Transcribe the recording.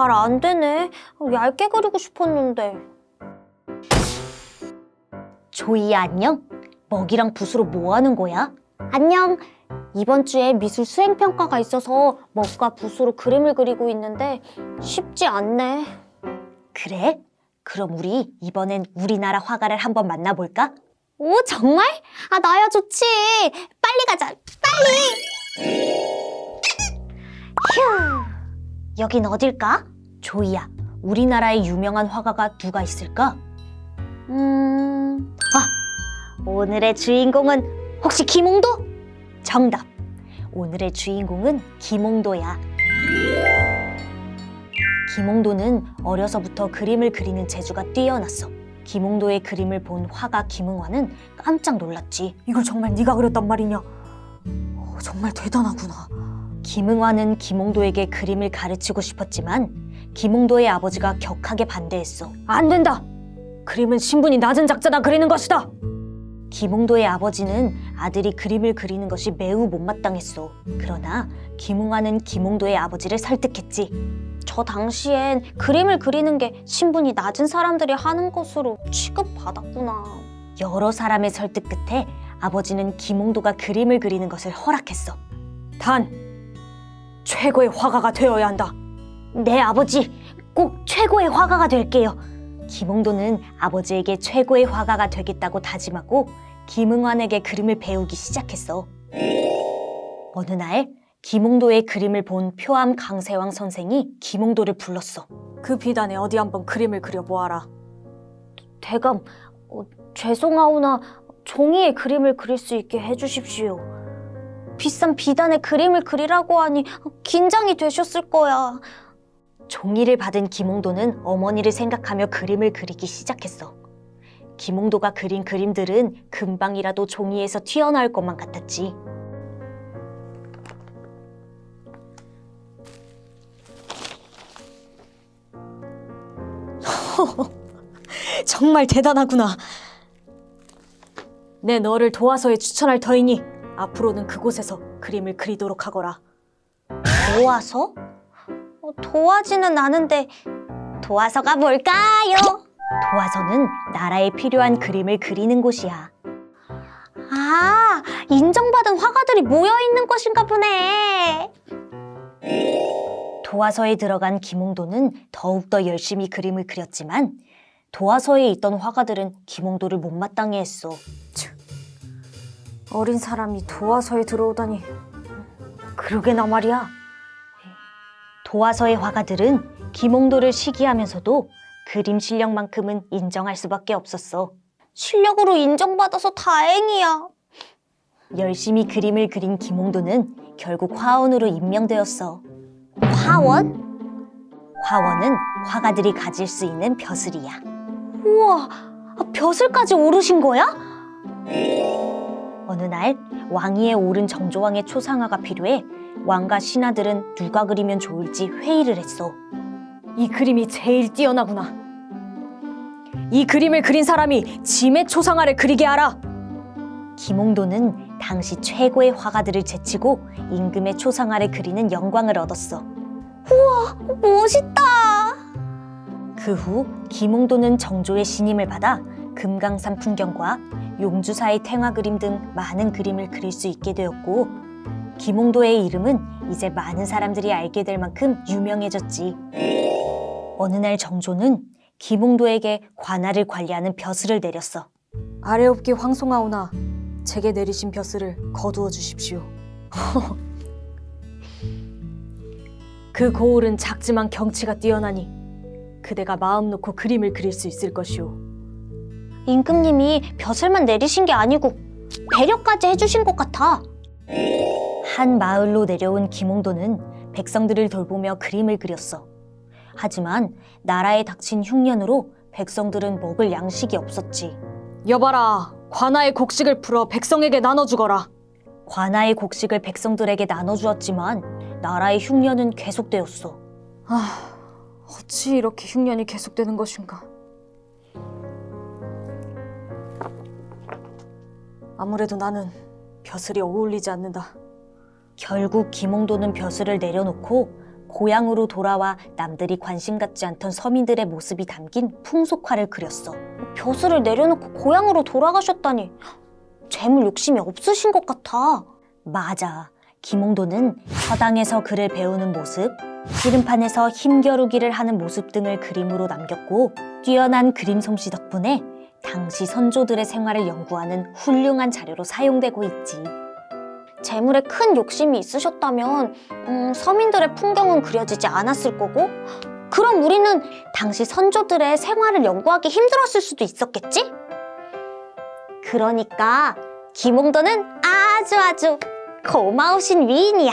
잘 안 되네. 얇게 그리고 싶었는데. 조이야, 안녕? 먹이랑 붓으로 뭐 하는 거야? 안녕. 이번 주에 미술 수행평가가 있어서 먹과 붓으로 그림을 그리고 있는데 쉽지 않네. 그래? 그럼 우리 이번엔 우리나라 화가를 한번 만나볼까? 오, 정말? 아, 나야 좋지. 빨리 가자. 빨리! 여긴 어딜까? 조이야, 우리나라에 유명한 화가가 누가 있을까? 음, 아, 오늘의 주인공은 혹시 김홍도? 정답. 오늘의 주인공은 김홍도야. 김홍도는 어려서부터 그림을 그리는 재주가 뛰어났어. 김홍도의 그림을 본 화가 김응화는 깜짝 놀랐지. 이걸 정말 네가 그렸단 말이냐? 어, 정말 대단하구나. 김응화는 김홍도에게 그림을 가르치고 싶었지만 김홍도의 아버지가 격하게 반대했어. 안 된다. 그림은 신분이 낮은 작자나 그리는 것이다. 김홍도의 아버지는 아들이 그림을 그리는 것이 매우 못마땅했어. 그러나 김웅화는 김홍도의 아버지를 설득했지. 저 당시엔 그림을 그리는 게 신분이 낮은 사람들이 하는 것으로 취급받았구나. 여러 사람의 설득 끝에 아버지는 김홍도가 그림을 그리는 것을 허락했어. 단 최고의 화가가 되어야 한다. 네, 아버지. 꼭 최고의 화가가 될게요. 김홍도는 아버지에게 최고의 화가가 되겠다고 다짐하고 김응환에게 그림을 배우기 시작했어. 어느 날 김홍도의 그림을 본 표암 강세왕 선생이 김홍도를 불렀어. 그 비단에 어디 한번 그림을 그려 보아라. 대감, 어, 죄송하오나 종이에 그림을 그릴 수 있게 해주십시오. 비싼 비단에 그림을 그리라고 하니 긴장이 되셨을 거야. 종이를 받은 김홍도는 어머니를 생각하며 그림을 그리기 시작했어. 김홍도가 그린 그림들은 금방이라도 종이에서 튀어나올 것만 같았지. 정말 대단하구나. 내 너를 도화서에 추천할 터이니 앞으로는 그곳에서 그림을 그리도록 하거라. 도화서? 어, 도화지는 않은데 도화서가 뭘까요? 도화서는 나라에 필요한 그림을 그리는 곳이야. 아, 인정받은 화가들이 모여 있는 곳인가 보네. 도화서에 들어간 김홍도는 더욱더 열심히 그림을 그렸지만 도화서에 있던 화가들은 김홍도를 못마땅해 했어. 어린 사람이 도화서에 들어오다니. 그러게나 말이야. 도화서의 화가들은 김홍도를 시기하면서도 그림 실력만큼은 인정할 수밖에 없었어. 실력으로 인정받아서 다행이야. 열심히 그림을 그린 김홍도는 결국 화원으로 임명되었어. 화원? 화원은 화가들이 가질 수 있는 벼슬이야. 우와, 아, 벼슬까지 오르신 거야? 어느 날 왕위에 오른 정조왕의 초상화가 필요해 왕과 신하들은 누가 그리면 좋을지 회의를 했어. 이 그림이 제일 뛰어나구나. 이 그림을 그린 사람이 짐의 초상화를 그리게 하라. 김홍도는 당시 최고의 화가들을 제치고 임금의 초상화를 그리는 영광을 얻었어. 우와, 멋있다! 그 후 김홍도는 정조의 신임을 받아 금강산 풍경과 용주사의 태화 그림 등 많은 그림을 그릴 수 있게 되었고 김홍도의 이름은 이제 많은 사람들이 알게 될 만큼 유명해졌지. 어느 날 정조는 김홍도에게 관할을 관리하는 벼슬을 내렸어. 아래옵기 황송하오나 제게 내리신 벼슬을 거두어 주십시오. 그 고을은 작지만 경치가 뛰어나니 그대가 마음 놓고 그림을 그릴 수 있을 것이오. 임금님이 벼슬만 내리신 게 아니고 배려까지 해주신 것 같아. 한 마을로 내려온 김홍도는 백성들을 돌보며 그림을 그렸어. 하지만 나라에 닥친 흉년으로 백성들은 먹을 양식이 없었지. 여봐라, 관아의 곡식을 풀어 백성에게 나눠주거라. 관아의 곡식을 백성들에게 나눠주었지만 나라의 흉년은 계속되었어. 아, 어찌 이렇게 흉년이 계속되는 것인가? 아무래도 나는 벼슬이 어울리지 않는다. 결국 김홍도는 벼슬을 내려놓고 고향으로 돌아와 남들이 관심 갖지 않던 서민들의 모습이 담긴 풍속화를 그렸어. 벼슬을 내려놓고 고향으로 돌아가셨다니 재물 욕심이 없으신 것 같아. 맞아. 김홍도는 서당에서 글을 배우는 모습, 기름판에서 힘겨루기를 하는 모습 등을 그림으로 남겼고 뛰어난 그림 솜씨 덕분에 당시 선조들의 생활을 연구하는 훌륭한 자료로 사용되고 있지. 재물에 큰 욕심이 있으셨다면 음, 서민들의 풍경은 그려지지 않았을 거고 그럼 우리는 당시 선조들의 생활을 연구하기 힘들었을 수도 있었겠지? 그러니까 김홍도는 아주 아주 고마우신 위인이야.